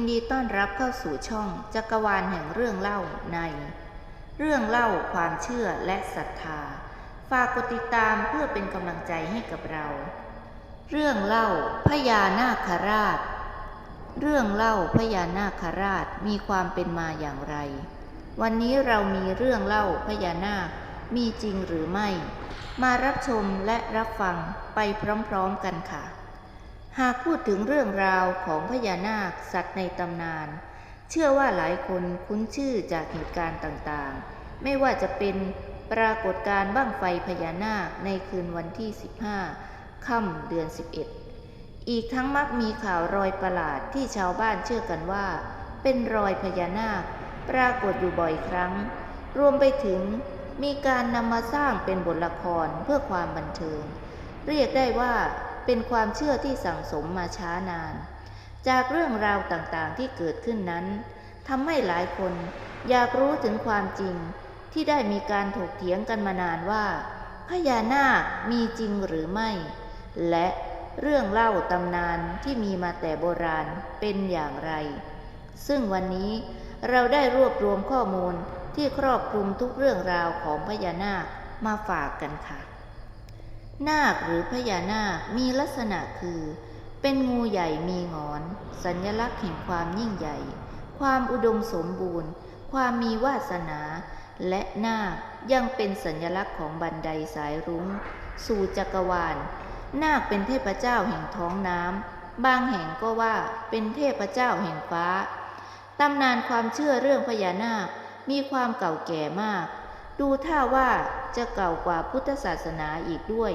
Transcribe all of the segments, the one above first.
ยินดีต้อนรับเข้าสู่ช่องจักรวาลแห่งเรื่องเล่าใน เรื่องเล่าความเชื่อและศรัทธา ฝากกดติดตามเพื่อเป็นกำลังใจให้กับเรา เรื่องเล่าพญานาคราช เรื่องเล่าพญานาคราชมีความเป็นมาอย่างไร วันนี้เรามีเรื่องเล่าพญานาคมีจริงหรือไม่ มารับชมและรับฟังไปพร้อมๆกันค่ะ หากพูดถึงเรื่องราวของพญานาคสัตว์ในตำนาน เชื่อว่าหลายคนคุ้นชื่อจากเหตุการณ์ต่างๆ ไม่ว่าจะเป็นปรากฏการณ์บ้างไฟพญานาคในคืนวันที่ 15 ค่ำเดือน 11 อีกทั้งมักมีข่าวรอยประหลาดที่ชาวบ้านเชื่อกันว่า เป็นรอยพญานาค ปรากฏอยู่บ่อยครั้ง รวมไปถึงมีการนำมาสร้างเป็นบทละครเพื่อความบันเทิง เรียกได้ว่า เป็นความเชื่อที่สั่งสมมาช้านาน จากเรื่องราวต่างๆที่เกิดขึ้นนั้นทำให้หลายคนอยากรู้ถึงความจริงที่ได้มีการถกเถียงกันมานานว่า พญานาคมีจริงหรือไม่ และเรื่องเล่าตำนานที่มีมาแต่โบราณเป็นอย่างไร ซึ่งวันนี้เราได้รวบรวมข้อมูลที่ครอบคลุมทุกเรื่องราวของพญานาคมาฝากกันค่ะ นาคหรือพญานาคมีลักษณะคือ เป็นงูใหญ่มีงอน สัญลักษณ์แห่งความยิ่งใหญ่ ความอุดมสมบูรณ์ ความมีวาสนา และนาคยังเป็นสัญลักษณ์ของบันไดสายรุง้ง สู่จักรวาล นาคเป็นเทพเจ้าแห่งท้องน้ำบางแห่งก็ว่าเป็นเทพเจ้าแห่งฟ้าตำนานความเชื่อเรื่องพญานาคมีความเก่าแก่มาก ดูท่าว่าจะเก่ากว่าพุทธศาสนาอีกด้วย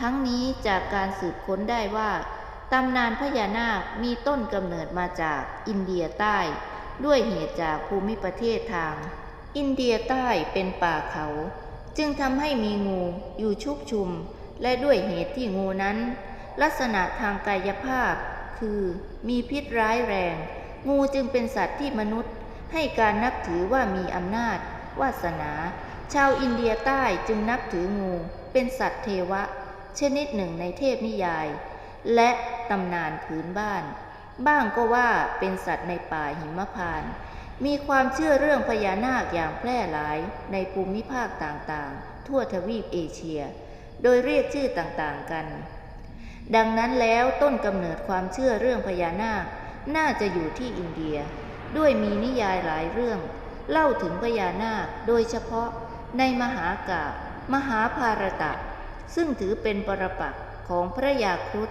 ทั้งนี้จากการสืบค้นได้ว่าตำนานพญานาคมีต้นกำเนิดมาจากอินเดียใต้ ด้วยเหตุจากภูมิประเทศทาง อินเดียใต้เป็นป่าเขา จึงทำให้มีงูอยู่ชุกชุม และด้วยเหตุที่งูนั้น ลักษณะทางกายภาพ คือมีพิษร้ายแรง งูจึงเป็นสัตว์ที่มนุษย์ ให้การนับถือว่ามีอำนาจ วาสนา ชาวอินเดียใต้จึงนับถืองู เป็นสัตว์เทวะ ชนิดหนึ่งในเทพนิยาย และตำนานพื้นบ้าน บ้างก็ว่าเป็นสัตว์ในป่าหิมพานต์มีความเชื่อเรื่องพญานาคอย่างแพร่หลายในภูมิภาคต่างๆ ทั่วทวีปเอเชีย โดยเรียกชื่อต่างๆกัน ดังนั้นแล้วต้นกำเนิดความเชื่อเรื่องพญานาค น่าจะอยู่ที่อินเดีย ด้วยมีนิยายหลายเรื่อง เล่าถึงพญานาคโดยเฉพาะในมหากาบมหาภารตะ ซึ่งถือเป็นปรปักษ์ของพระยาครุฑ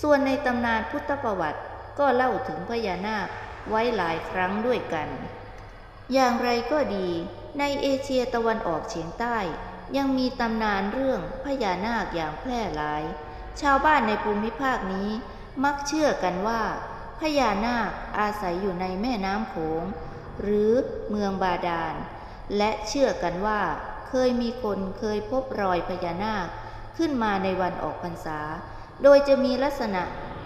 ส่วนในตำนานพุทธประวัติก็เล่าถึงพญานาคไว้หลายครั้งด้วยกัน อย่างไรก็ดี ในเอเชียตะวันออกเฉียงใต้ ยังมีตำนานเรื่องพญานาคอย่างแพร่หลาย ชาวบ้านในภูมิภาคนี้มักเชื่อกันว่าพญานาคอาศัยอยู่ในแม่น้ำโขง หรือเมืองบาดาล และเชื่อกันว่าเคยมีคนเคยพบรอยพญานาค ขึ้นมาในวันออกพรรษา โดยจะมีลักษณะ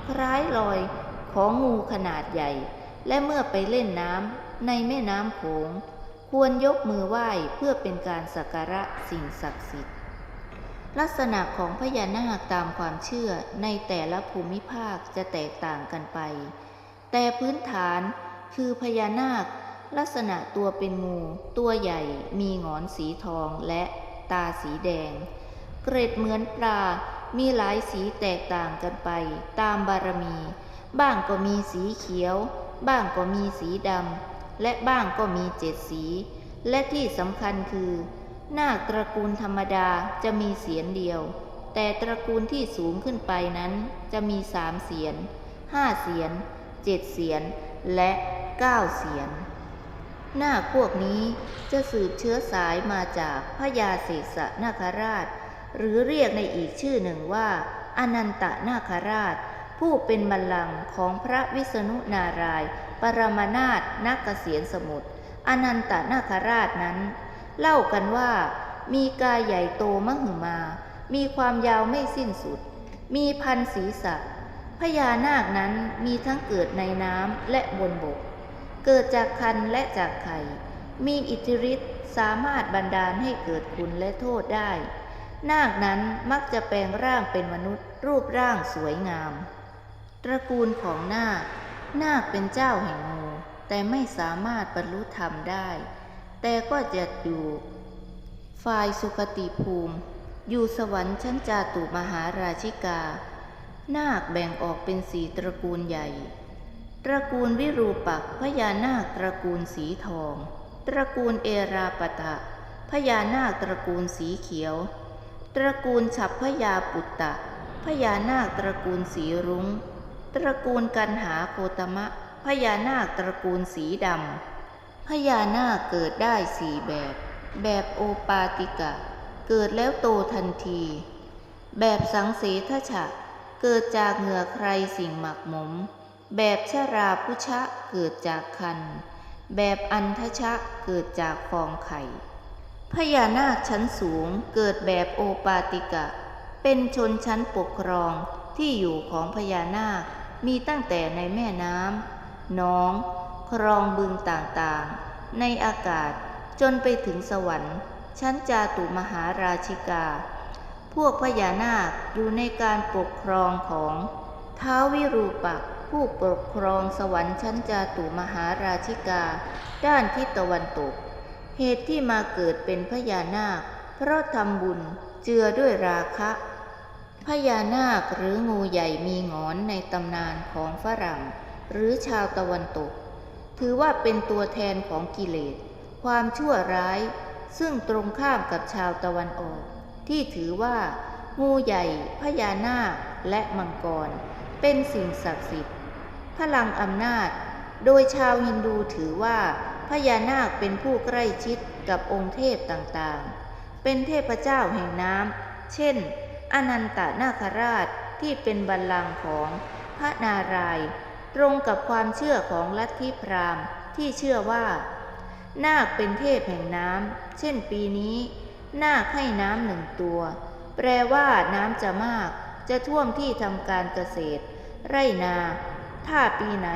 คล้ายรอยของงูขนาดใหญ่ และเมื่อไปเล่นน้ำในแม่น้ำโขง ควรยกมือไหว้เพื่อเป็นการสักการะสิ่งศักดิ์สิทธิ์ ลักษณะของพญานาคตามความเชื่อในแต่ละภูมิภาคจะแตกต่างกันไป แต่พื้นฐานคือพญานาคลักษณะตัวเป็นงู ตัวใหญ่มีหงอนสีทองและตาสีแดง เกร็ดเหมือนปลา มีหลายสีแตกต่างกันไป ตามบารมี บ้างก็มีสีเขียว บ้างก็มีสีดำ และบ้างก็มีเจ็ดสี และที่สำคัญคือ นาคตระกูลธรรมดาจะมีเสียนเดียว แต่ตระกูลที่สูงขึ้นไปนั้นจะมีสามเสียน ห้าเสียน เจ็ดเสียน และเก้าเสียนนาคพวกนี้จะสืบเชื้อสายมาจากพระยาเสสนาคราช หรือเรียกในอีกชื่อหนึ่งว่า อนันตนาคราช ผู้เป็นบัลลังก์ของพระวิษณุนาราย ปรมานาตนักเกษียนสมุทรอนันตนาคราชนั้น เล่ากันว่า มีกายใหญ่โตมหึมา มีความยาวไม่สิ้นสุด มีพันศีรษะพญานาคนั้นมีทั้งเกิดในน้ำและบนบก เกิดจากคันและจากไข่ มีอิทธิฤทธิ์สามารถบันดาลให้เกิดคุณและโทษได้ นาคนั้นมักจะแปลงร่างเป็นมนุษย์ รูปร่างสวยงาม ตระกูลของนาค นาคเป็นเจ้าแห่งงูแต่ไม่สามารถบรรลุธรรมได้ แต่ก็จะอยู่ฝ่ายสุคติภูมิ อยู่สวรรค์ชั้นจาตุมหาราชิกา นาคแบ่งออกเป็นสีตระกูลใหญ่ ตระกูลวิรูปักษ์พญานาคตระกูลสีทอง ตระกูลเอราปตะพญานาคตระกูลสีเขียว ตระกูลฉับพญาปุตตะพญานาคตระกูลสีรุง้ง ตระกูลกันหาโคตมะพญานาคตระกูลสีดำพญานาคเกิดได้สี่แบบ แบบโอปาติกะ เกิดแล้วโตทันที แบบสังเสทฉะ เกิดจากเหงื่อใครสิ่งหมักหมม แบบชราพุชะเกิดจากคัน แบบอันทชะเกิดจากฟองไข่ พญานาคชั้นสูงเกิดแบบโอปาติกะ เป็นชนชั้นปกครองที่อยู่ของพญานาคมีตั้งแต่ในแม่น้ำหน้อง คลองบึงต่างๆ ในอากาศจนไปถึงสวรรค์ ชั้นจาตุมหาราชิกา พวกพญานาคอยู่ในการปกครองของท้าววิรูปักผู้ปกครองสวรรค์ชั้นจาตุมหาราชิกา ด้านทิศตะวันตก เหตุที่มาเกิดเป็นพญานาค เพราะทำบุญเจือด้วยราคะ พญานาคหรืองูใหญ่มีงอนในตำนานของฝรั่ง หรือชาวตะวันตก ถือว่าเป็นตัวแทนของกิเลส ความชั่วร้าย ซึ่งตรงข้ามกับชาวตะวันออก ที่ถือว่า งูใหญ่ พญานาคและมังกร เป็นสิ่งศักดิ์สิทธิ์ พลังอำนาจ โดยชาวฮินดูถือว่า พญานาคเป็นผู้ใกล้ชิดกับองค์เทพต่างๆ เป็นเทพเจ้าแห่งน้ำ เช่น อนันตนาคราชที่เป็นบัลลังก์ของพระนารายณ์ตรงกับความเชื่อของลัทธิพราหมณ์ที่เชื่อว่า นาคเป็นเทพแห่งน้ำ เช่นปีนี้ นาคให้น้ำหนึ่งตัว แปลว่าน้ำจะมาก จะท่วมที่ทำการเกษตร ไรนา ถ้าปีไหน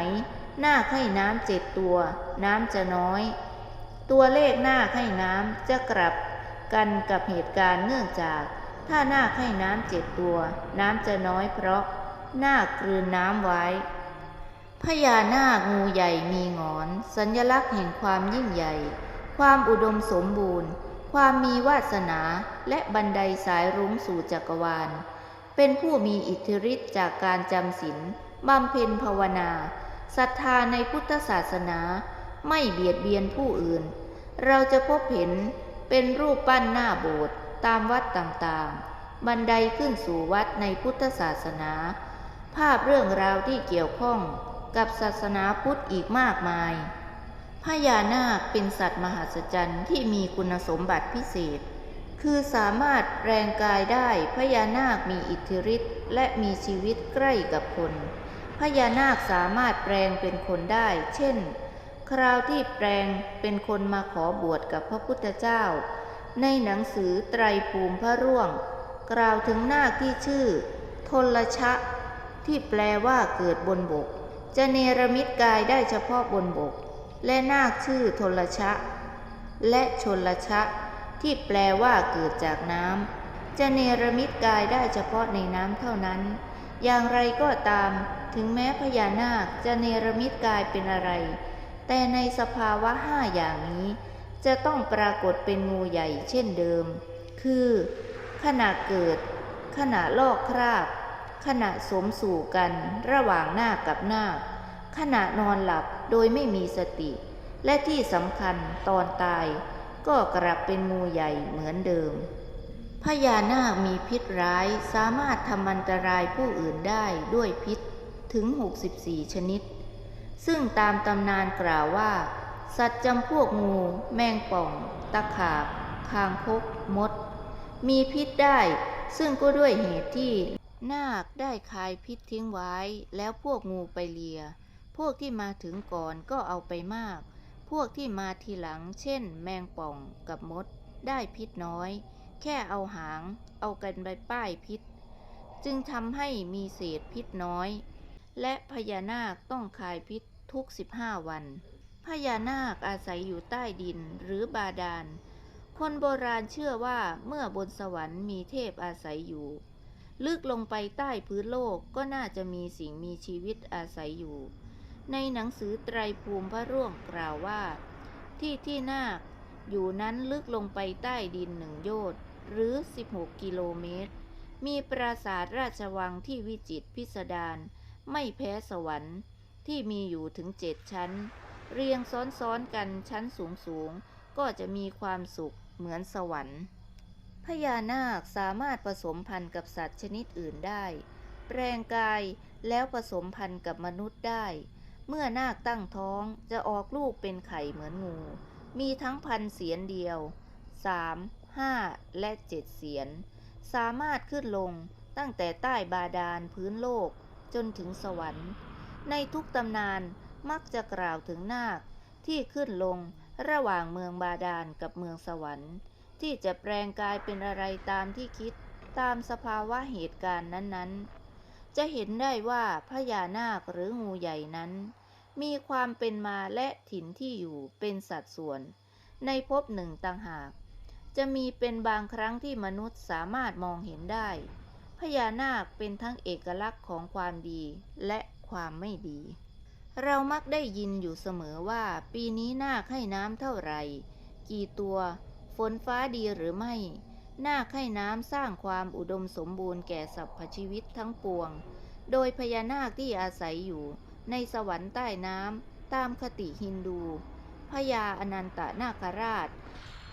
นาคให้น้ำเจ็ดตัว น้ำจะน้อย ตัวเลขนาคให้น้ำจะกลับกันกับเหตุการณ์เนื่องจาก ถ้านาคให้น้ำเจ็ดตัว น้ำจะน้อยเพราะนาคกลืนน้ำไว้ พญานาคงูใหญ่มีงอน สัญลักษณ์แห่งความยิ่งใหญ่ ความอุดมสมบูรณ์ ความมีวาสนาและบันไดสายรุ้งสู่จักรวาล เป็นผู้มีอิทธิฤทธิ์จากการจำศีลบำเพ็ญภาวนา ศรัทธาในพุทธศาสนาไม่เบียดเบียนผู้อื่น เราจะพบเห็นเป็นรูปปั้นหน้าโบสถ์ตามวัดต่างๆ บันไดขึ้นสู่วัดในพุทธศาสนา ภาพเรื่องราวที่เกี่ยวข้องกับศาสนาพุทธอีกมากมาย พญานาคเป็นสัตว์มหัศจรรย์ที่มีคุณสมบัติพิเศษ คือสามารถแปลงกายได้พญานาคมีอิทธิฤทธิ์และมีชีวิตใกล้กับคน พญานาคสามารถแปลงเป็นคนได้ เช่น คราวที่แปลงเป็นคนมาขอบวชกับพระพุทธเจ้า ในหนังสือไตรภูมิพระร่วง กล่าวถึงนาคที่ชื่อทลชะ ที่แปลว่าเกิดบนบก จะเนรมิตกายได้เฉพาะบนบก และนาคชื่อทลชะ และชนลชะ ที่แปลว่าเกิดจากน้ำจะเนรมิตกายได้เฉพาะในน้ำเท่านั้น อย่างไรก็ตาม ถึงแม้พญานาคจะเนรมิตกายเป็นอะไร แต่ในสภาวะห้าอย่างนี้ จะต้องปรากฏเป็นงูใหญ่เช่นเดิม คือ ขณะเกิด ขณะลอกคราบ ขณะสมสู่กันระหว่างหน้ากับหน้า ขณะนอนหลับโดยไม่มีสติ และที่สำคัญตอนตาย ก็กลับเป็นงูใหญ่เหมือนเดิม พญานาคมีพิษร้ายสามารถทำอันตรายผู้อื่นได้ด้วยพิษถึง 64 ชนิด ซึ่งตามตำนานกล่าวว่า สัตว์จำพวกงู แมงป่อง ตะขาบ คางคก มด มีพิษได้ ซึ่งก็ด้วยเหตุที่นาคได้คายพิษทิ้งไว้ แล้วพวกงูไปเลีย พวกที่มาถึงก่อนก็เอาไปมาก พวกที่มาทีหลัง เช่น แมงป่องกับมด ได้พิษน้อย แค่เอาหาง เอากันใบป้ายพิษ จึงทำให้มีเศษพิษน้อย และพญานาคต้องคายพิษทุก 15 วัน พญานาคอาศัยอยู่ใต้ดินหรือบาดาล คนโบราณเชื่อว่าเมื่อบนสวรรค์มีเทพอาศัยอยู่ ลึกลงไปใต้พื้นโลกก็น่าจะมีสิ่งมีชีวิตอาศัยอยู่ ในหนังสือไตรภูมิพระร่วงกล่าวว่า ที่ที่นาค อยู่นั้นลึกลงไปใต้ดินหนึ่งโยชน์หรือ 16 กิโลเมตร มีปราสาทราชวังที่วิจิตรพิสดารไม่แพ้สวรรค์ที่มีอยู่ถึงเจ็ดชั้น เรียงซ้อนๆกันชั้นสูงๆ ก็จะมีความสุขเหมือนสวรรค์ พญานาคสามารถผสมพันธุ์กับสัตว์ชนิดอื่นได้ แปลงกายแล้วผสมพันธุ์กับมนุษย์ได้ เมื่อนาคตั้งท้องจะออกลูกเป็นไข่เหมือนงู มีทั้งพันเสียนเดียว 3 5 และ 7 เสียน สามารถขึ้นลงตั้งแต่ใต้บาดาลพื้นโลกจนถึงสวรรค์ ในทุกตำนานมักจะกล่าวถึงนาคที่ขึ้นลงระหว่างเมืองบาดาลกับเมืองสวรรค์ ที่จะแปลงกายเป็นอะไรตามที่คิดตามสภาวะเหตุการณ์นั้นๆ จะเห็นได้ว่าพญานาคหรืองูใหญ่นั้น มีความเป็นมาและถิ่นที่อยู่เป็นสัดส่วน ในภพหนึ่งต่างหาก จะมีเป็นบางครั้งที่มนุษย์สามารถมองเห็นได้ พญานาคเป็นทั้งเอกลักษณ์ของความดีและความไม่ดี เรามักได้ยินอยู่เสมอว่า ปีนี้นาคให้น้ำเท่าไหร่ กี่ตัว ฝนฟ้าดีหรือไม่ นาคให้น้ำสร้างความอุดมสมบูรณ์แก่สรรพชีวิตทั้งปวง โดยพญานาคที่อาศัยอยู่ ในสวรรค์ใต้น้ำตามคติฮินดู พญาอนันตนาคราช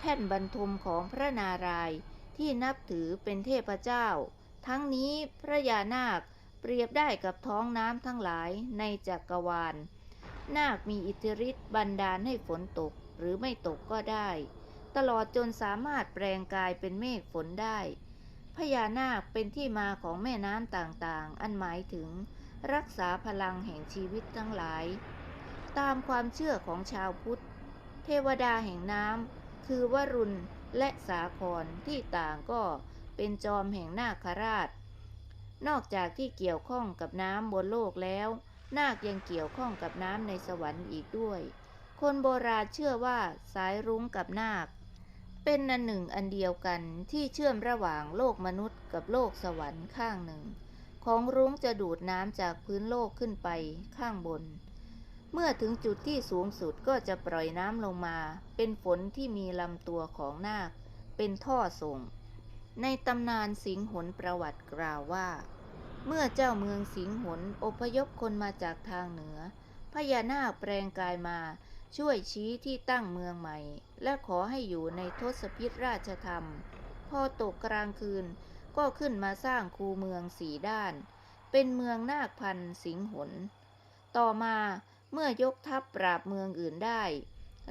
แท่นบรรทมของพระนารายณ์ที่นับถือเป็นเทพเจ้า ทั้งนี้พระยานาคเปรียบได้กับท้องน้ำทั้งหลายในจักรวาล นาคมีอิทธิฤทธิ์บันดาลให้ฝนตกหรือไม่ตกก็ได้ ตลอดจนสามารถแปลงกายเป็นเมฆฝนได้ พญานาคเป็นที่มาของแม่น้ำต่างๆ อันหมายถึง รักษาพลังแห่งชีวิตทั้งหลาย ตามความเชื่อของชาวพุทธ เทวดาแห่งน้ำคือวรุณและสาครที่ต่างก็เป็นจอมแห่งนาคราช นอกจากที่เกี่ยวข้องกับน้ำบนโลกแล้ว นาคยังเกี่ยวข้องกับน้ำในสวรรค์อีกด้วย คนโบราณเชื่อว่าสายรุ้งกับนาค เป็นอันหนึ่งอันเดียวกันที่เชื่อมระหว่างโลกมนุษย์กับโลกสวรรค์ข้างหนึ่ง ของรุ้งจะดูดน้ำจากพื้นโลกขึ้นไปข้างบน เมื่อถึงจุดที่สูงสุดก็จะปล่อยน้ำลงมา เป็นฝนที่มีลำตัวของนาค เป็นท่อส่ง ในตำนานสิงหนประวัติกล่าวว่า เมื่อเจ้าเมืองสิงหนอพยพคนมาจากทางเหนือ พญานาคแปลงกายมาช่วยชี้ที่ตั้งเมืองใหม่ และขอให้อยู่ในทศพิธราชธรรม พอตกกลางคืน ก็ขึ้นมาสร้างคูเมืองสีด้าน เป็นเมืองนาคพันสิงหน ต่อมาเมื่อยกทัพปราบเมืองอื่นได้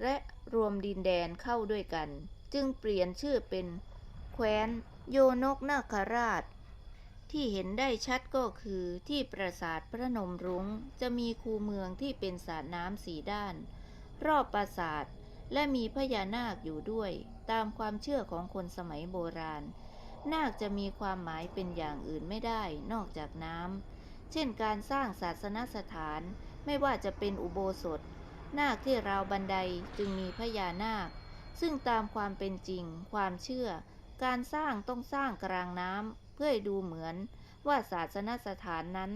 และรวมดินแดนเข้าด้วยกัน จึงเปลี่ยนชื่อเป็นแคว้นโยนกนาคราช ที่เห็นได้ชัดก็คือที่ปราสาทพระนมรุง้งจะมีคูเมืองที่เป็นสระน้ำสีด้าน รอบปราสาทและมีพญานาคอยู่ด้วย ตามความเชื่อของคนสมัยโบราณ นาคจะมีความหมายเป็นอย่างอื่นไม่ได้นอกจากน้ำเช่นการสร้างศาสนสถาน ไม่ว่าจะเป็นอุโบสถ นาคที่ราวบันไดจึงมีพญานาค ซึ่งตามความเป็นจริง ความเชื่อ การสร้างต้องสร้างกลางน้ำเพื่อให้ดูเหมือนว่าศาสนสถานนั้น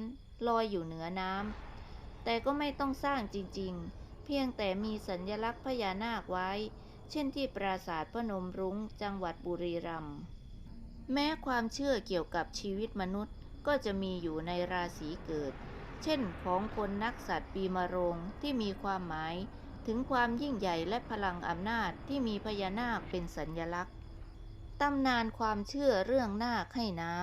ลอยอยู่เหนือน้ำแต่ก็ไม่ต้องสร้างจริงๆ เพียงแต่มีสัญลักษณ์พญานาคไว้ เช่นที่ปราสาทพนมรุ้งจังหวัดบุรีรัมย์ แม้ความเชื่อเกี่ยวกับชีวิตมนุษย์ก็จะมีอยู่ในราศีเกิด เช่นของคนนักสัตว์ปีมะโรงที่มีความหมาย ถึงความยิ่งใหญ่และพลังอำนาจที่มีพญานาคเป็นสัญลักษณ์ตำนานความเชื่อเรื่องนาคให้น้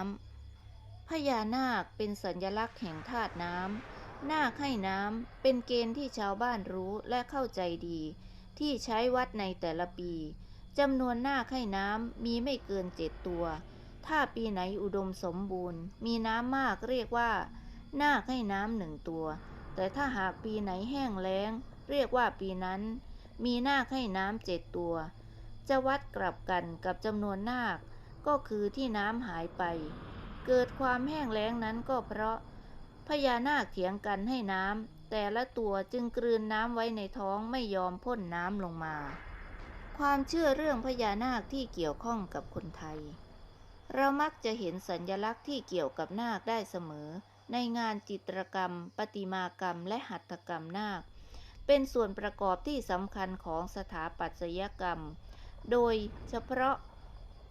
ำพญานาคเป็นสัญลักษณ์แห่งธาตุน้ำนาคให้น้ำเป็นเกณฑ์ที่ชาวบ้านรู้และเข้าใจดี ที่ใช้วัดในแต่ละปีจำนวนนาคให้น้ำมีไม่เกินเจ็ดตัว ถ้าปีไหนอุดมสมบูรณ์ มีน้ำมากเรียกว่า นาคให้น้ำหนึ่งตัว แต่ถ้าหากปีไหนแห้งแล้ง เรียกว่าปีนั้น มีนาคให้น้ำเจ็ดตัว จะวัดกลับกันกับจำนวนนาค ก็คือที่น้ำหายไป เกิดความแห้งแล้งนั้นก็เพราะ พญานาคเถียงกันให้น้ำแต่ละตัวจึงกลืนน้ำไว้ในท้องไม่ยอมพ่นน้ำลงมา ความเชื่อเรื่องพญานาคที่เกี่ยวข้องกับคนไทย เรามักจะเห็นสัญลักษณ์ที่เกี่ยวกับนาคได้เสมอ ในงานจิตรกรรม ประติมากรรม และหัตถกรรมนาค เป็นส่วนประกอบที่สำคัญของสถาปัตยกรรม โดยเฉพาะ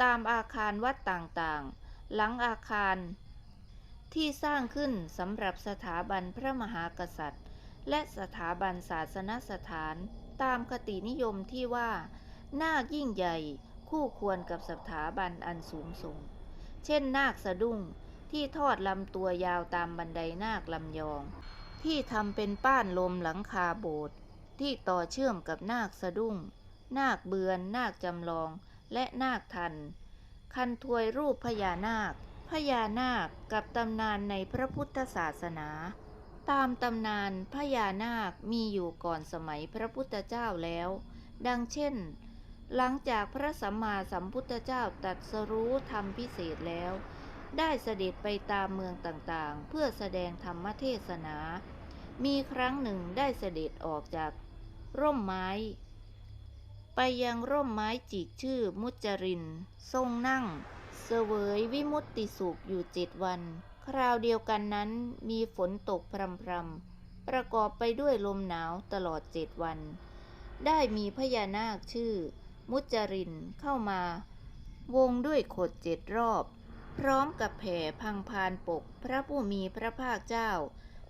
ตามอาคารวัดต่างๆ หลังอาคาร ที่สร้างขึ้นสำหรับสถาบันพระมหากษัตริย์ และสถาบันศาสนสถาน ตามคตินิยมที่ว่า นาคยิ่งใหญ่คู่ควรกับสถาบันอันสูงส่ง เช่นนาคสะดุ้งที่ทอดลำตัวยาวตามบันไดนาคลำยอง ที่ทำเป็นป้านลมหลังคาโบสถ์ที่ต่อเชื่อมกับนาคสะดุ้ง นาคเบือน นาคจำลอง และนาคทัน คันถวยรูปพญานาค พญานาคกับตำนานในพระพุทธศาสนา ตามตำนานพญานาคมีอยู่ก่อนสมัยพระพุทธเจ้าแล้ว ดังเช่น หลังจากพระสัมมาสัมพุทธเจ้าตรัสรู้ธรรมพิเศษแล้ว ได้เสด็จไปตามเมืองต่างๆ เพื่อแสดงธรรมเทศนา มีครั้งหนึ่งได้เสด็จออกจากร่มไม้ ไปยังร่มไม้จิกชื่อมุจจริน ทรงนั่ง เสวยวิมุตติสุขอยู่เจ็ดวัน คราวเดียวกันนั้นมีฝนตกพรำๆ ประกอบไปด้วยลมหนาวตลอดเจ็ดวัน ได้มีพญานาคชื่อ มุจจรินเข้ามาวงด้วยขดเจ็ดรอบ พร้อมกับแผ่พังพานปกพระผู้มีพระภาคเจ้า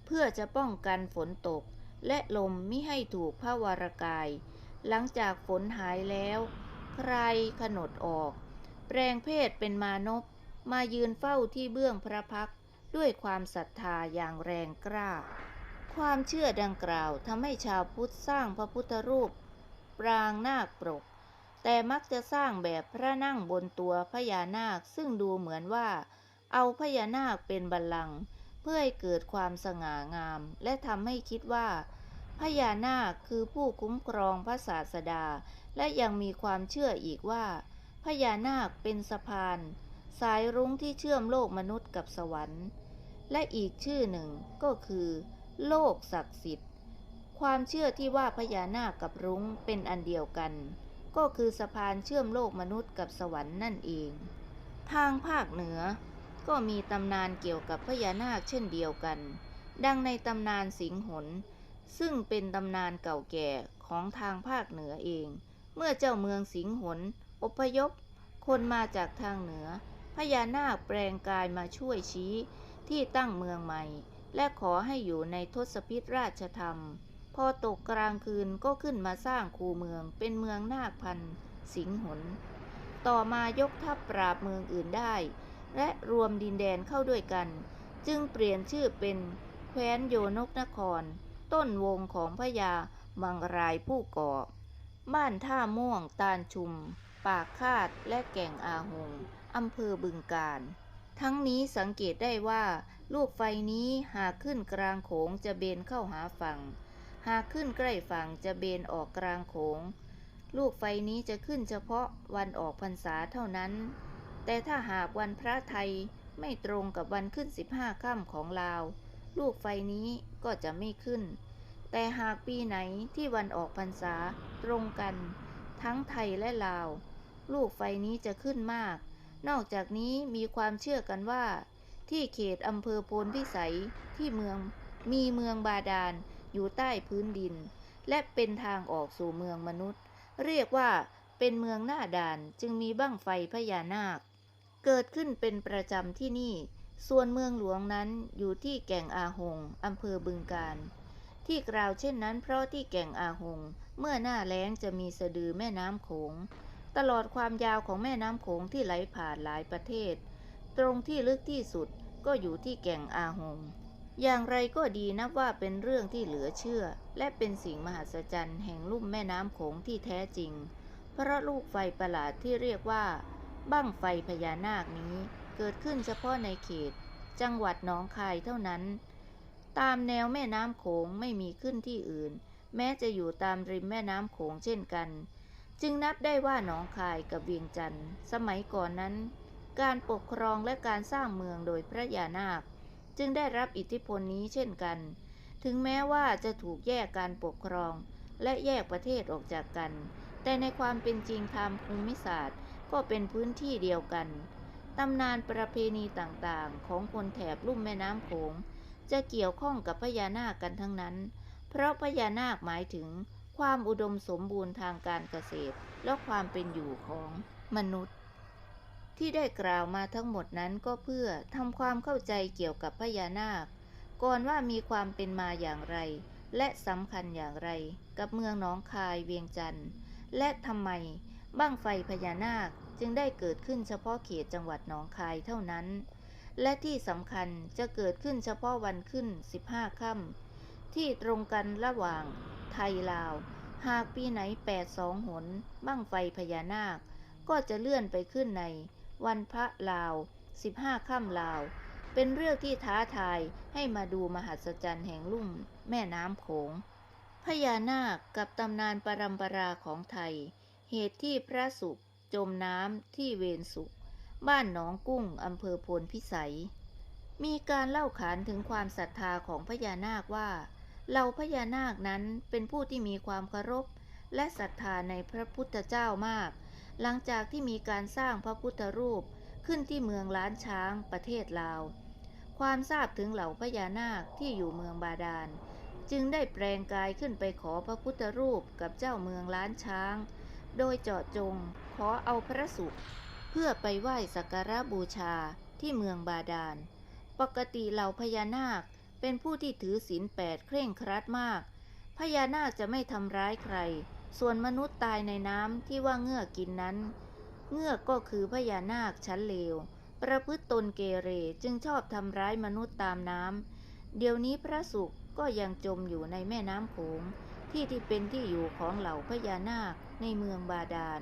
เพื่อจะป้องกันฝนตก และลมมิให้ถูกพระวรากาย หลังจากฝนหายแล้ว ใครขนดออก แปลงเพศเป็นมานพมายืนเฝ้าที่เบื้องพระพักด้วยความศรัทธาอย่างแรงกล้า ความเชื่อดังกล่าวทำให้ชาวพุทธสร้างพระพุทธรูป ปรางนาคปรก แต่มักจะสร้างแบบพระนั่งบนตัวพญานาคซึ่งดูเหมือนว่า เอาพญานาคเป็นบัลลังก์เพื่อให้เกิดความสง่างาม และทำให้คิดว่า พญานาคคือผู้คุ้มครองพระศาสดา และยังมีความเชื่ออีกว่า พญานาคเป็นสะพาน สายรุ้งที่เชื่อมโลกมนุษย์กับสวรรค์ และอีกชื่อหนึ่งก็คือ โลกศักดิ์สิทธิ์ ความเชื่อที่ว่าพญานาคกับรุ้งเป็นอันเดียวกัน ก็คือสะพานเชื่อมโลกมนุษย์กับสวรรค์นั่นเอง ทางภาคเหนือ ก็มีตำนานเกี่ยวกับพญานาคเช่นเดียวกัน ดังในตำนานสิงหน ซึ่งเป็นตำนานเก่าแก่ของทางภาคเหนือเอง เมื่อเจ้าเมืองสิงหนอพยพ คนมาจากทางเหนือ พญานาคแปลงกายมาช่วยชี้ที่ตั้งเมืองใหม่ และขอให้อยู่ในทศพิธราชธรรม พอตกกลางคืนก็ขึ้นมาสร้างคูเมืองเป็นเมืองนาคพันธ์สิงหน ต่อมายกทัพปราบเมืองอื่นได้ และรวมดินแดนเข้าด้วยกัน จึงเปลี่ยนชื่อเป็นแคว้นโยนกนคร ต้นวงของพญามังรายผู้ก่อ บ้านท่าม่วงตาลชุม ปากคาดและแก่งอาหงอำเภอบึงกาฬทั้งนี้สังเกตได้ว่า ลูกไฟนี้หากขึ้นกลางโขงจะเบนเข้าหาฝั่ง หากขึ้นใกล้ฝั่งจะเบนออกกลางโขง ลูกไฟนี้จะขึ้นเฉพาะวันออกพรรษาเท่านั้น แต่ถ้าหากวันพระไทยไม่ตรงกับวันขึ้นสิบห้าค่ำของลาว ลูกไฟนี้ก็จะไม่ขึ้น แต่หากปีไหนที่วันออกพรรษาตรงกัน ทั้งไทยและลาว ลูกไฟนี้จะขึ้นมาก นอกจากนี้มีความเชื่อกันว่า ที่เขตอำเภอโพนพิสัยที่เมืองมีเมืองบาดาล อยู่ใต้พื้นดิน และเป็นทางออกสู่เมืองมนุษย์ เรียกว่าเป็นเมืองหน้าด่านจึงมีบั้งไฟพญานาค เกิดขึ้นเป็นประจำที่นี่ ส่วนเมืองหลวงนั้นอยู่ที่แก่งอาหงอำเภอบึงกาฬที่กล่าวเช่นนั้นเพราะที่แก่งอาหง เมื่อหน้าแล้งจะมีสะดือแม่น้ำโขง ตลอดความยาวของแม่น้ำโขงที่ไหลผ่านหลายประเทศ ตรงที่ลึกที่สุดก็อยู่ที่แก่งอาหง อย่างไรก็ดีนับว่าเป็นเรื่องที่เหลือเชื่อ และเป็นสิ่งมหัศจรรย์แห่งลุ่มแม่น้ำโขงที่แท้จริง เพราะลูกไฟประหลาดที่เรียกว่า บั้งไฟพญานาคนี้เกิดขึ้นเฉพาะในเขต จังหวัดหนองคายเท่านั้น ตามแนวแม่น้ำโขงไม่มีขึ้นที่อื่น แม้จะอยู่ตามริมแม่น้ำโขงเช่นกัน จึงนับได้ว่าหนองคายกับเวียงจันทร์สมัยก่อนนั้น การปกครองและการสร้างเมืองโดยพระยานาค จึงได้รับอิทธิพลนี้เช่นกัน ถึงแม้ว่าจะถูกแยกการปกครอง และแยกประเทศออกจากกัน แต่ในความเป็นจริงทางภูมิศาสตร์ ก็เป็นพื้นที่เดียวกันตำนานประเพณีต่างๆ ของคนแถบลุ่มแม่น้ำโขงจะเกี่ยวข้องกับพญานาคกันทั้งนั้น เพราะพญานาคหมายถึงความอุดมสมบูรณ์ทางการเกษตร และความเป็นอยู่ของมนุษย์ ที่ได้กล่าวมาทั้งหมดนั้นก็เพื่อทำความเข้าใจเกี่ยวกับพญานาค ก่อนว่ามีความเป็นมาอย่างไร และสำคัญอย่างไร กับเมืองหนองคายเวียงจันทร์ และทำไมบ้างไฟพญานาคจึงได้เกิดขึ้นเฉพาะเขตจังหวัดหนองคายเท่านั้น และที่สำคัญจะเกิดขึ้นเฉพาะวันขึ้น 15ค่ำที่ตรงกันระหว่างไทยลาว หากปีไหนแปดสองหนบ้างไฟพญานาค ก็จะเลื่อนไปขึ้นใน วันพระลาว 15ค่ำลาว เป็นเรื่องที่ท้าทายให้มาดูมหัศจรรย์แห่งลุ่มแม่น้ำโขง พญานาคกับตำนานปรัมปราของไทย เหตุที่พระสุขจมน้ำที่เวรสุข บ้านหนองกุ้งอำเภอโพนพิสัย มีการเล่าขานถึงความศรัทธาของพญานาคว่าเหล่าพญานาคนั้นเป็นผู้ที่มีความเคารพและศรัทธาในพระพุทธเจ้ามาก หลังจากที่มีการสร้างพระพุทธรูปขึ้นที่เมืองล้านช้างประเทศลาว ความทราบถึงเหล่าพญานาคที่อยู่เมืองบาดาล จึงได้แปลงกายขึ้นไปขอพระพุทธรูปกับเจ้าเมืองล้านช้าง โดยเจาะจงขอเอาพระสุข เพื่อไปไหว้สักการะบูชาที่เมืองบาดาล ปกติเหล่าพญานาคเป็นผู้ที่ถือศีลแปดเคร่งครัดมาก พญานาคจะไม่ทำร้ายใคร ส่วนมนุษย์ตายในน้ำที่ว่าเงือกกินนั้น เงือกก็คือพญานาคชั้นเลว ประพฤติตนเกเรจึงชอบทำร้ายมนุษย์ตามน้ำเดี๋ยวนี้พระสุขก็ยังจมอยู่ในแม่น้ำโขงที่ที่เป็นที่อยู่ของเหล่าพญานาคในเมืองบาดาล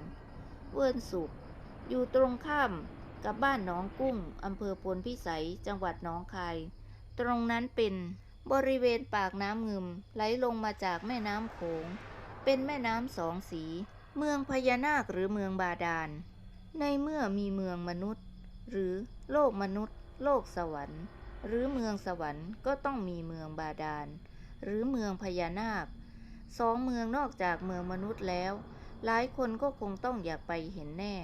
เวิร์นสุข อยู่ตรงข้ามกับบ้านหนองกุ้งอำเภอพลพิสัยจังหวัดหนองคาย ตรงนั้นเป็นบริเวณปากน้ำงึมไหลลงมาจากแม่น้ำโขง เป็นแม่น้ำสองสี เมืองพญานาคหรือเมืองบาดาล ในเมื่อมีเมืองมนุษย์ หรือโลกมนุษย์ โลกสวรรค์ หรือเมืองสวรรค์ก็ต้องมีเมืองบาดาล หรือเมืองพญานาคสองเมืองนอกจากเมืองมนุษย์แล้ว หลายคนก็คงต้องอยากไปเห็นแน่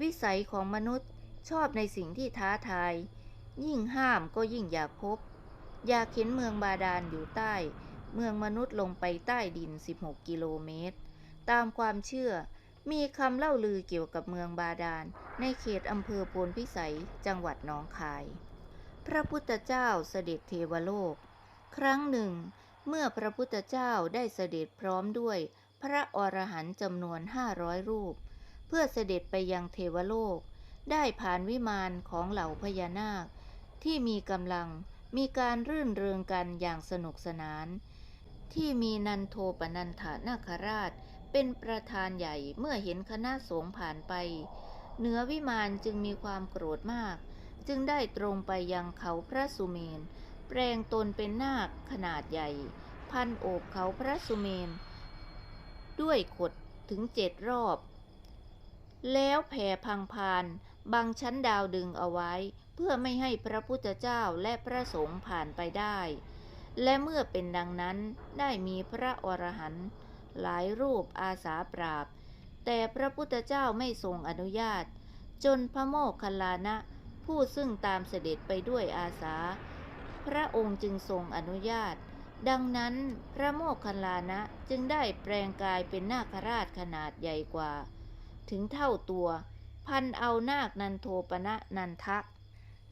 วิสัยของมนุษย์ชอบในสิ่งที่ท้าทาย ยิ่งห้ามก็ยิ่งอยากพบ อยากเห็นเมืองบาดาลอยู่ใต้ เมืองมนุษย์ลงไปใต้ดิน 16 กิโลเมตร ตามความเชื่อ มีคำเล่าลือเกี่ยวกับเมืองบาดาล ในเขตอำเภอโพนพิสัย จังหวัดหนองคาย พระพุทธเจ้าเสด็จเทวโลก ครั้งหนึ่ง เมื่อพระพุทธเจ้าได้เสด็จพร้อมด้วย พระอรหันต์จำนวน 500 รูป เพื่อเสด็จไปยังเทวโลก ได้ผ่านวิมานของเหล่าพญานาค ที่มีกำลังมีการรื่นเริงกันอย่างสนุกสนาน ที่มีนันโทปนันถานาคราช เป็นประธานใหญ่เมื่อเห็นคณะสงฆ์ผ่านไป เหนือวิมานจึงมีความโกรธมาก จึงได้ตรงไปยังเขาพระสุเมน แปลงตนเป็นนาคขนาดใหญ่ พันโอบเขาพระสุเมน ด้วยขดถึงเจ็ดรอบ แล้วแผ่พังพานบังชั้นดาวดึงเอาไว้ เพื่อไม่ให้พระพุทธเจ้าและพระสงฆ์ผ่านไปได้ และเมื่อเป็นดังนั้นได้มีพระอรหันต์หลายรูปอาสาปราบ แต่พระพุทธเจ้าไม่ทรงอนุญาต จนพระโมคคัลลานะ ผู้ซึ่งตามเสด็จไปด้วยอาสา พระองค์จึงทรงอนุญาต ดังนั้นพระโมคคัลลานะจึงได้แปลงกายเป็นนาคราชขนาดใหญ่กว่า ถึงเท่าตัว พันเอานาคนันโทปนะนันทะ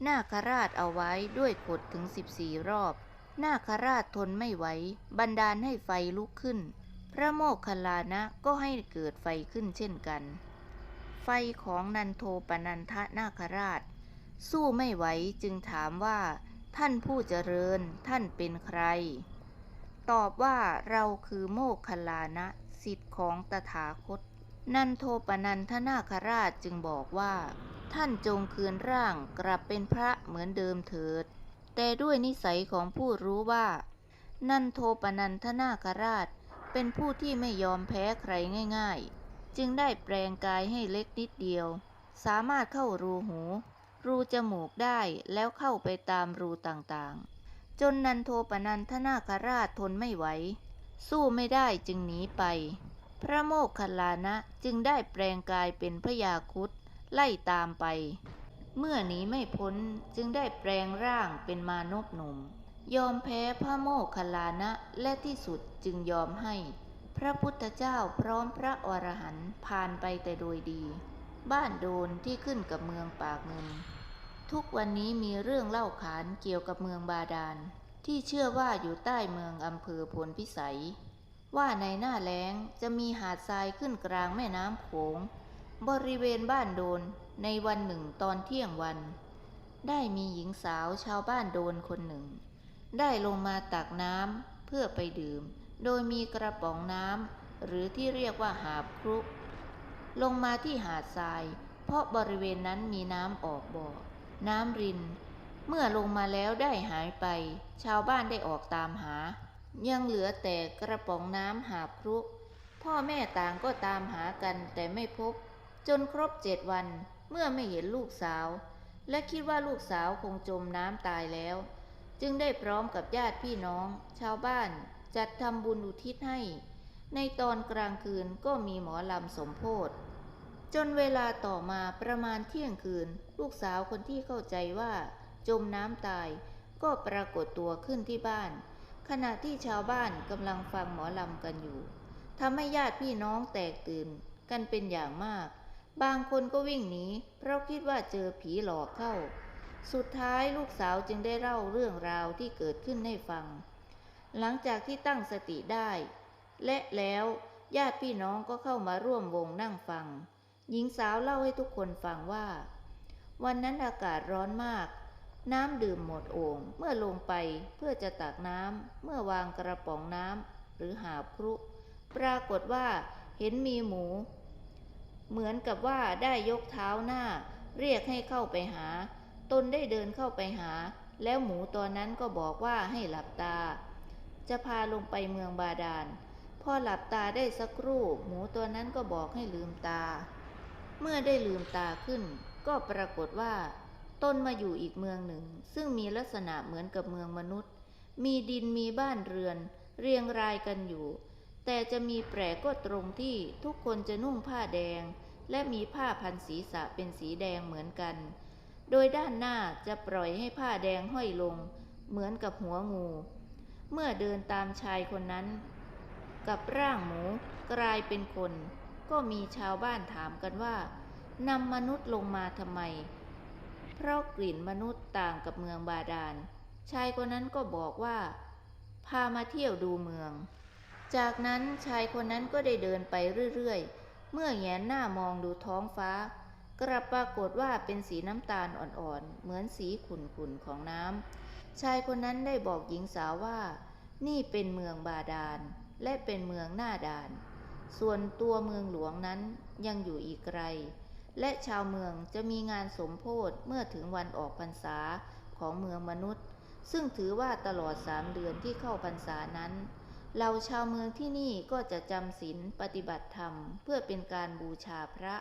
นาคราชเอาไว้ด้วยขดถึง 14 รอบ นาคราชทนไม่ไหว บันดาลให้ไฟลุกขึ้น พระโมคคัลลานะก็ให้เกิดไฟขึ้นเช่นกัน ไฟของนันโทปนันทะนาคราช สู้ไม่ไหวจึงถามว่า ท่านผู้เจริญท่านเป็นใคร ตอบว่าเราคือโมคคัลลานะสิทธิ์ของตถาคต นันโทปนันทนาคราชจึงบอกว่า ท่านจงคืนร่างกลับเป็นพระเหมือนเดิมเถิด แต่ด้วยนิสัยของผู้รู้ว่า นันโทปนันทนาคราช เป็นผู้ที่ไม่ยอมแพ้ใครง่าย ๆ จึงได้แปลงกายให้เล็กนิดเดียว สามารถเข้ารูหู รูจมูกได้แล้วเข้าไปตามรูต่างๆ จนนันโทปนันทนาคราชทนไม่ไหว สู้ไม่ได้จึงหนีไป พระโมคคัลลานะจึงได้แปลงกายเป็นพยาคุดไล่ตามไป เมื่อหนีไม่พ้นจึงได้แปลงร่างเป็นมานพหนุ่ม ยอมแพ้พระโมคคัลลานะและที่สุดจึงยอมให้ พระพุทธเจ้าพร้อมพระอรหันต์ผ่านไปแต่โดยดี บ้านโดนที่ขึ้นกับเมืองปากเงิน ทุกวันนี้มีเรื่องเล่าขานเกี่ยวกับเมืองบาดาล ที่เชื่อว่าอยู่ใต้เมืองอำเภอพลพิสัย ว่าในหน้าแล้งจะมีหาดทรายขึ้นกลางแม่น้ำโขงบริเวณบ้านโดน ในวันหนึ่งตอนเที่ยงวัน ได้มีหญิงสาวชาวบ้านโดนคนหนึ่ง ได้ลงมาตักน้ำเพื่อไปดื่ม โดยมีกระป๋องน้ำหรือที่เรียกว่าหาบครุกลงมาที่หาดทราย เพราะบริเวณนั้นมีน้ำออกบ่อ น้ำริน เมื่อลงมาแล้วได้หายไป ชาวบ้านได้ออกตามหา ยังเหลือแต่กระป๋องน้ำหาบครุกพ่อแม่ต่างก็ตามหากันแต่ไม่พบ จนครบเจ็ดวัน เมื่อไม่เห็นลูกสาว และคิดว่าลูกสาวคงจมน้ำตายแล้ว จึงได้พร้อมกับญาติพี่น้อง ชาวบ้านจัดทำบุญอุทิศให้ ในตอนกลางคืนก็มีหมอลำสมโพธจนเวลาต่อมาประมาณเที่ยงคืน ลูกสาวคนที่เข้าใจว่า จมน้ำตาย ก็ปรากฏตัวขึ้นที่บ้าน ขณะที่ชาวบ้านกำลังฟังหมอลำกันอยู่ทำให้ญาติพี่น้องแตกตื่นกันเป็นอย่างมาก บางคนก็วิ่งหนีเพราะคิดว่าเจอผีหลอกเข้า สุดท้ายลูกสาวจึงได้เล่าเรื่องราวที่เกิดขึ้นให้ฟัง หลังจากที่ตั้งสติได้ และแล้วญาติพี่น้องก็เข้ามาร่วมวงนั่งฟัง หญิงสาวเล่าให้ทุกคนฟังว่า วันนั้นอากาศร้อนมาก น้ำดื่มหมดโอ่งเมื่อลงไปเพื่อจะตักน้ำเมื่อวางกระป๋องน้ำหรือหาบครุ ปรากฏว่าเห็นมีหมู เหมือนกับว่าได้ยกเท้าหน้า เรียกให้เข้าไปหา ตนได้เดินเข้าไปหา แล้วหมูตัวนั้นก็บอกว่าให้หลับตา จะพาลงไปเมืองบาดาล พอหลับตาได้สักครู่ หมูตัวนั้นก็บอกให้ลืมตา เมื่อได้ลืมตาขึ้น ก็ปรากฏว่า ตนมาอยู่อีกเมืองหนึ่ง ซึ่งมีลักษณะเหมือนกับเมืองมนุษย์ มีดินมีบ้านเรือน เรียงรายกันอยู่ แต่จะมีแปลกก็ตรงที่ทุกคนจะนุ่งผ้าแดง และมีผ้าพันศีรษะเป็นสีแดงเหมือนกัน โดยด้านหน้าจะปล่อยให้ผ้าแดงห้อยลง เหมือนกับหัวงู เมื่อเดินตามชายคนนั้น กับร่างหมูกลายเป็นคน ก็มีชาวบ้านถามกันว่านำมนุษย์ลงมาทำไม เพราะกลิ่นมนุษย์ต่างกับเมืองบาดาล ชายคนนั้นก็บอกว่า พามาเที่ยวดูเมือง จากนั้นชายคนนั้นก็ได้เดินไปเรื่อยๆ เมื่อแงนหน้ามองดูท้องฟ้ากลับปรากฏว่าเป็นสีน้ำตาลอ่อนๆ เหมือนสีขุ่นๆ ของน้ำ ชายคนนั้นได้บอกหญิงสาวว่า นี่เป็นเมืองบาดาล และเป็นเมืองหน้าด่าน ส่วนตัวเมืองหลวงนั้นยังอยู่อีกไกล และชาวเมืองจะมีงานสมโพธเมื่อถึงวันออกพรรษาของเมืองมนุษย์ ซึ่งถือว่าตลอดสามเดือนที่เข้าพรรษานั้น เราชาวเมืองที่นี่ก็จะจำศีลปฏิบัติธรรม เพื่อเป็นการบูชาพระ